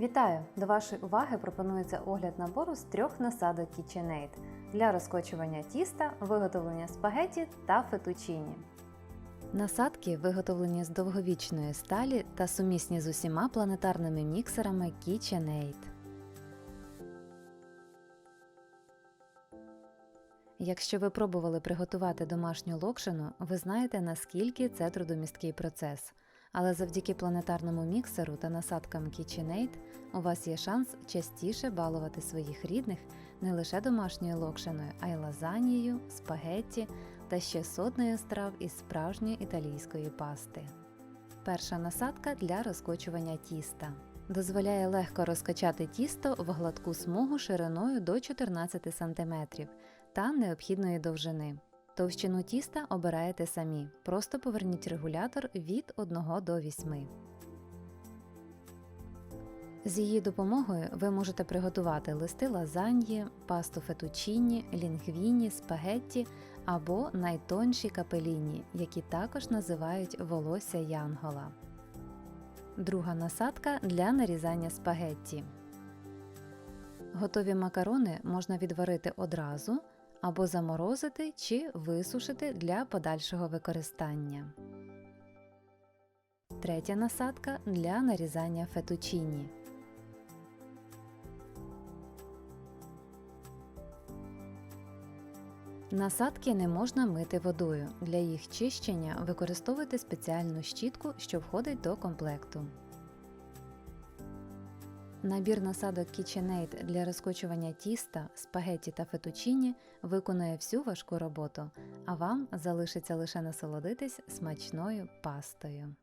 Вітаю! До вашої уваги пропонується огляд набору з трьох насадок KitchenAid для розкочування тіста, виготовлення спагеті та фетучіні. Насадки виготовлені з довговічної сталі та сумісні з усіма планетарними міксерами KitchenAid. Якщо ви пробували приготувати домашню локшину, ви знаєте наскільки це трудомісткий процес. Але завдяки планетарному міксеру та насадкам KitchenAid у вас є шанс частіше балувати своїх рідних не лише домашньою локшиною, а й лазанією, спагетті та ще сотнею страв із справжньої італійської пасти. Перша насадка для розкочування тіста. Дозволяє легко розкачати тісто в гладку смугу шириною до 14 см та необхідної довжини. Товщину тіста обираєте самі. Просто поверніть регулятор від 1 до 8. З її допомогою ви можете приготувати листи лазаньї, пасту фетучіні, лінгвіні, спагетті або найтонші капеліні, які також називають волосся янгола. Друга насадка для нарізання спагетті. Готові макарони можна відварити одразу або заморозити чи висушити для подальшого використання. Третя насадка для нарізання фетучіні. Насадки не можна мити водою. Для їх чищення використовуйте спеціальну щітку, що входить до комплекту. Набір насадок KitchenAid для розкочування тіста, спагетті та фетучині виконує всю важку роботу, а вам залишиться лише насолодитись смачною пастою.